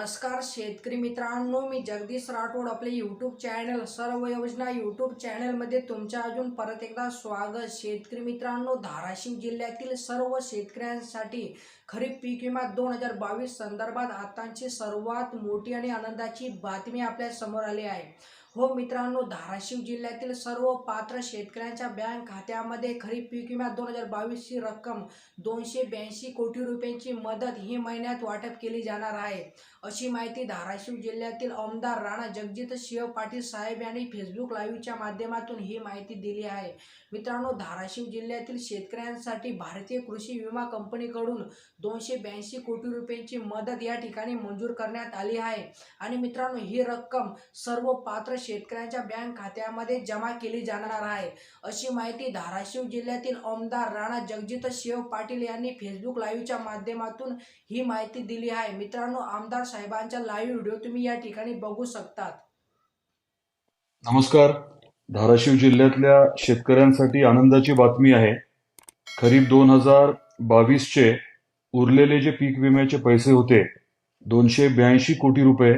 नमस्कार शेतकरी मित्रांनो मी जगदीश राठोड आपले यूट्यूब चॅनल सर्व योजना यूट्यूब चॅनलमध्ये तुमच्या अजून परत एकदा स्वागत. शेतकरी मित्रांनो धाराशिव जिल्ह्यातील सर्व शेतकऱ्यांसाठी खरीप पीक विमा दोन हजार बावीस संदर्भात आताची सर्वात मोठी आणि आनंदाची बातमी आपल्यासमोर आली आहे. हो मित्रांनो धाराशिव जिल्ह्यातील सर्व पात्र शेतकऱ्यांच्या बँक खात्यामध्ये खरीप पीक विमा दोन हजार बावीसची रक्कम दोनशे ब्याऐंशी कोटी रुपयांची मदत ही महिन्यात वाटप केली जाणार आहे. अशी माहिती धाराशिव जिल्ह्यातील आमदार राणा जगजित सिंह पाटील साहेब यांनी फेसबुक लाईव्हच्या माध्यमातून ही माहिती दिली आहे. मित्रांनो धाराशिव जिल्ह्यातील शेतकऱ्यांसाठी भारतीय कृषी विमा कंपनीकडून दोनशे ब्याऐंशी कोटी रुपयांची मदत या ठिकाणी मंजूर करण्यात आली आहे. आणि मित्रांनो ही रक्कम सर्व पात्र शेतकऱ्यांच्या बँक खात्यामध्ये जमा केली जाणार आहे. अशी माहिती धाराशिव जिल्ह्यातील आमदार राणा जगजित सिंह पाटील यांनी फेसबुक लाईव्हच्या माध्यमातून ही माहिती दिली आहे. मित्रांनो आमदार साहेबांचा लाईव्ह व्हिडिओ तुम्ही या ठिकाणी बघू शकतात. नमस्कार. धाराशिव जिल्ह्यातल्या शेतकऱ्यांसाठी आनंदाची बातमी आहे. खरीप दोन हजार बावीसचे उरलेले जे पीक विम्याचे पैसे होते दोनशे ब्याऐंशी कोटी रुपये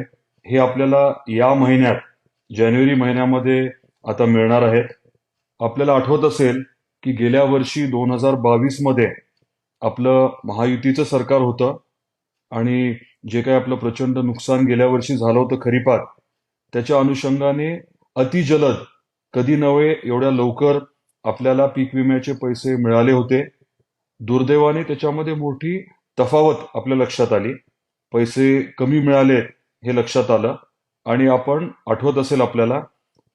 हे आपल्याला या महिन्यात जानेवारी महिन्यामध्ये आता मिळणार आहेत. आपल्याला आठवत असेल की गेल्या वर्षी दोन हजार बावीसमध्ये आपलं महायुतीचं सरकार होतं आणि जे काही आपलं प्रचंड नुकसान गेल्या वर्षी झालं होतं खरीपात त्याच्या अनुषंगाने अतिजलद कधी नव्हे एवढ्या लवकर आपल्याला पीक विम्याचे पैसे मिळाले होते. दुर्दैवाने त्याच्यामध्ये मोठी तफावत आपल्या लक्षात आली. पैसे कमी मिळाले हे लक्षात आलं. आणि आपण आठवत असेल आपल्याला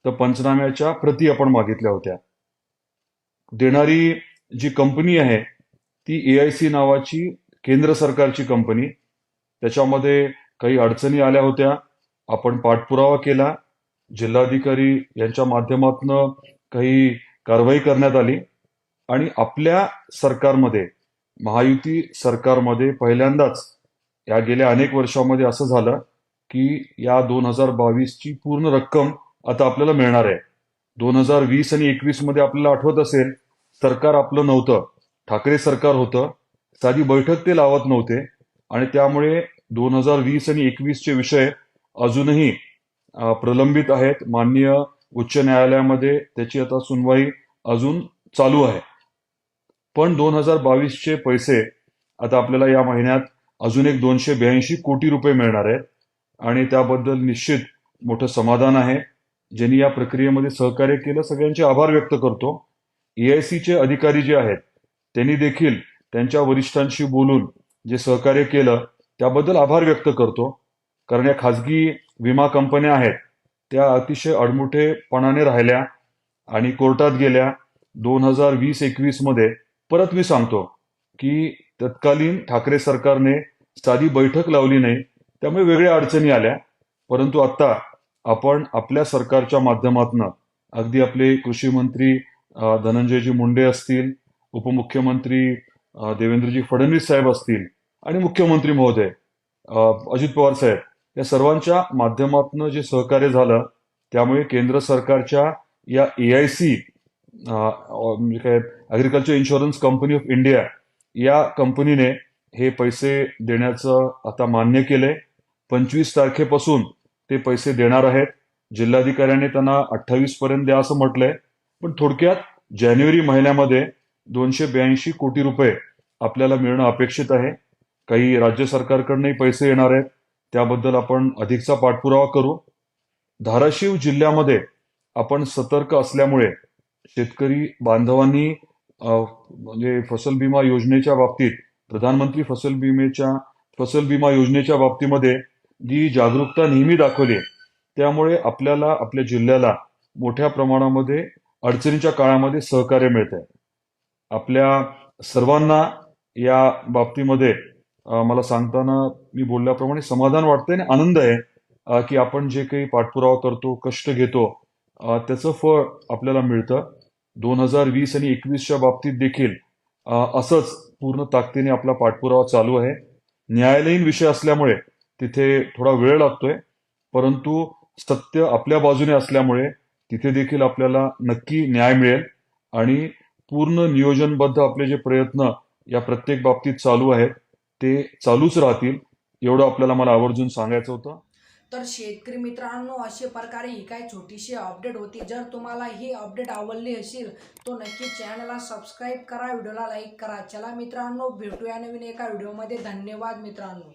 तर पंचनाम्याच्या प्रती आपण मागितल्या होत्या. देणारी जी कंपनी आहे ती ए आय सी नावाची केंद्र सरकारची कंपनी. त्याच्यामध्ये काही अडचणी आल्या होत्या. आपण पाठपुरावा केला. जिल्हाधिकारी यांच्या माध्यमातून काही कारवाई करण्यात आली. आणि आपल्या सरकारमध्ये महायुती सरकारमध्ये पहिल्यांदाच या गेल्या अनेक वर्षामध्ये असं झालं. की या दोन हजार बावीसची पूर्ण रक्कम आता आपल्याला मिळणार आहे. दोन हजार वीस आणि एकवीसमध्ये आपल्याला आठवत असेल सरकार आपलं नव्हतं. ठाकरे सरकार होतं. साधी बैठक ते लावत नव्हते. आणि त्यामुळे दोन हजार वीस आणि एकवीसचे विषय अजूनही प्रलंबित आहेत. माननीय उच्च न्यायालयामध्ये त्याची आता सुनवाई अजून चालू आहे. पण दोन हजार बावीसचे पैसे आता आपल्याला या महिन्यात अजून एक दोनशे ब्याऐंशी कोटी रुपये मिळणार आहेत. आणि त्याबद्दल निश्चित मोठं समाधान आहे. ज्यांनी या प्रक्रियेमध्ये सहकार्य केलं सगळ्यांचे आभार व्यक्त करतो. एआयसीचे अधिकारी जे आहेत त्यांनी देखील त्यांच्या वरिष्ठांशी बोलून जे सहकार्य केलं त्याबद्दल आभार व्यक्त करतो. कारण या खाजगी विमा कंपन्या आहेत त्या अतिशय अडमुठेपणाने राहिल्या आणि कोर्टात गेल्या. दोन हजार वीस एकवीसमध्ये परत मी सांगतो की तत्कालीन ठाकरे सरकारने साधी बैठक लावली नाही. त्यामुळे वेगळ्या अडचणी आल्या. परंतु आता आपण आपल्या सरकारच्या माध्यमातून अगदी आपले कृषी मंत्री धनंजयजी मुंडे असतील उपमुख्यमंत्री देवेंद्रजी फडणवीस साहेब असतील आणि मुख्यमंत्री महोदय अजित पवार साहेब या सर्वांच्या माध्यमातून जे सहकार्य झालं त्यामुळे केंद्र सरकारच्या या ए आय सी म्हणजे काय agriculture insurance company of India या कंपनीने हे पैसे देण्याचं आता मान्य केलंय. पंचवीस तारखेपासून ते पैसे देणार आहेत. जिल्हाधिकाऱ्याने त्यांना अठ्ठावीस पर्यंत द्या असं म्हटलंय. पण थोडक्यात जानेवारी महिन्यामध्ये दोनशे ब्याऐंशी कोटी रुपये आपल्याला मिळणं अपेक्षित आहे. काही राज्य सरकारकडनंही पैसे येणार आहेत. त्याबद्दल आपण अधिकचा पाठपुरावा करू. धाराशिव जिल्ह्यामध्ये आपण सतर्क असल्यामुळे शेतकरी बांधवांनी म्हणजे फसल विमा योजनेच्या बाबतीत प्रधानमंत्री फसल विमेच्या फसल विमा योजनेच्या बाबतीमध्ये जी जागरूकता नेहमी दाखवली आहे, त्यामुळे आपल्याला आपल्या जिल्ह्याला मोठ्या प्रमाणामध्ये अडचणीच्या काळामध्ये सहकार्य मिळत आहे आपल्या सर्वांना या बाबतीमध्ये मला सांगताना मी बोलल्याप्रमाणे समाधान वाटतंय आणि आनंद आहे की आपण जे काही पाठपुरावा करतो कष्ट घेतो त्याचं फळ आपल्याला मिळतं. दोन हजार वीस आणि एकवीसच्या बाबतीत देखील असंच पूर्ण ताकदीने आपला पाठपुरावा चालू आहे. न्यायालयीन विषय असल्यामुळे तिथे थोडा वेळ लागतोय परंतु सत्य आपल्या बाजूने असल्यामुळे तिथे देखील आपल्याला नक्की न्याय मिळेल आणि पूर्ण नियोजनबद्ध आपले जे प्रयत्न या प्रत्येक बाबतीत चालू आहेत ते चालूच राहतील एवढं आपल्याला मला आवर्जून सांगायचं होतं. तर शेतकरी मित्रांनो अशा प्रकारे ही काही छोटीशी अपडेट होती. जर तुम्हाला ही अपडेट आवडली असेल तो नक्की चॅनलला सबस्क्राईब करा व्हिडिओला लाईक करा. चला मित्रांनो भेटूया नवीन एका व्हिडिओमध्ये धन्यवाद मित्रांनो.